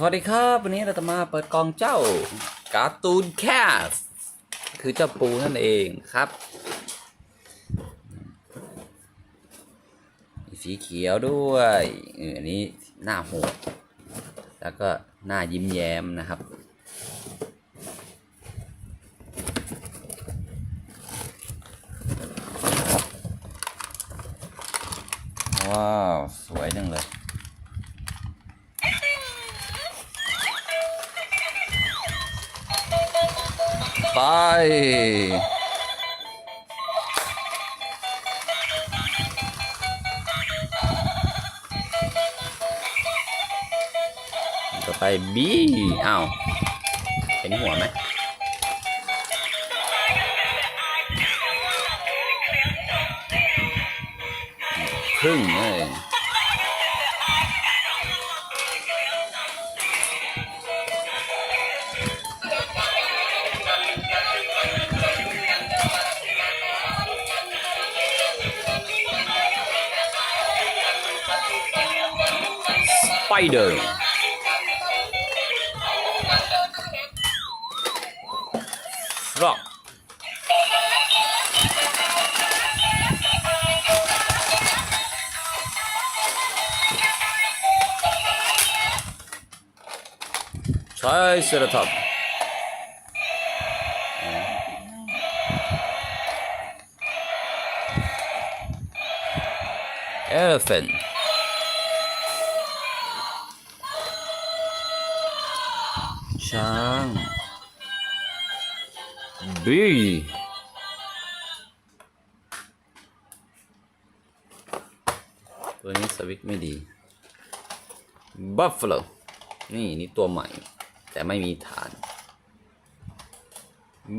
สวัสดีครับ วันนี้เราจะมาเปิดกองเจ้าการ์ตูนแคสคือเจ้าปูนั่นเองครับสีเขียวด้วยอออันนี้หน้าโหดแล้วก็หน้ายิ้มแย้มนะครับ ว้าว สวยจังเลย ไป ต่อไปบีอ้าวเห็นหัวไหมครึ่งเลย สไปเดอร์ฟรอกใช่เซราท็อปเอลเฟนช้างบีตัวนี้สวิตช์ไม่ดีบัฟฟ l o นี่นี่ตัวใหม่ แต่ไม่มีฐาน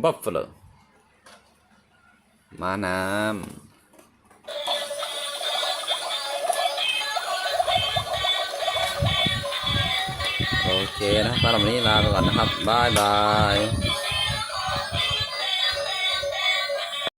บัฟฟ l o มาน้ำ เคนะสำหรับวันนี้ลาไปก่อนนะครับบายบาย